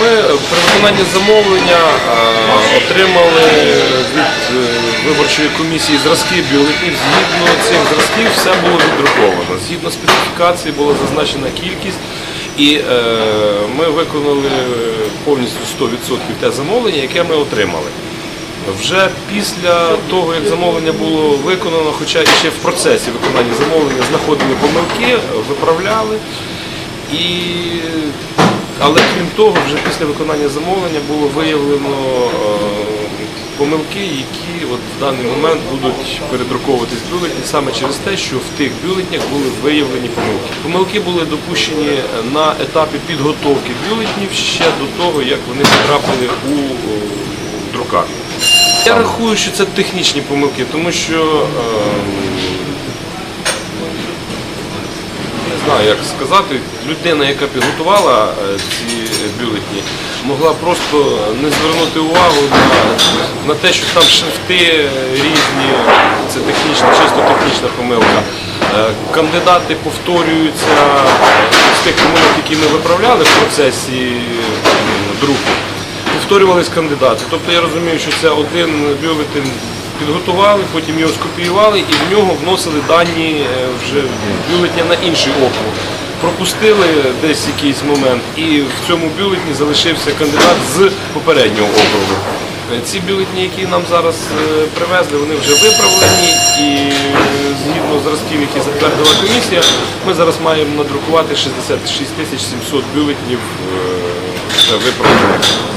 виконання замовлення е, отримали від е, виборчої комісії зразки бюлетнів. Згідно цих зразків все було віддруковано. Згідно специфікації була зазначена кількість. І е, ми виконали повністю 100% те замовлення, яке ми отримали. Вже після того, як замовлення було виконано, хоча і ще в процесі виконання замовлення знаходили помилки, виправляли. І... Але крім того, вже після виконання замовлення було виявлено е, помилки, які от в даний момент будуть передруковуватись бюлетні саме через те, що в тих бюлетнях були виявлені помилки. Помилки були допущені на етапі підготовки бюлетнів ще до того, як вони потрапили у е, друкарню. Я рахую, що це технічні помилки, тому що е, не знаю, як сказати, людина, яка підготувала е, ці бюлетні, могла просто не звернути увагу на, на те, що там шрифти різні, це технічна, чисто технічна помилка. Е, Кандидати повторюються з тих помилок, які ми виправляли в процесі е, друку повторювались кандидати. Тобто я розумію, що це один бюлетень підготували, потім його скопіювали і в нього вносили дані е, вже бюлетня на інший округ. Пропустили десь якийсь момент, і в цьому бюлетні залишився кандидат з попереднього округу. Е, Ці бюлетні, які нам зараз е, привезли, вони вже виправлені і згідно зразків, які затвердила комісія, ми зараз маємо надрукувати 66 тисяч 700 бюлетнів виправлених.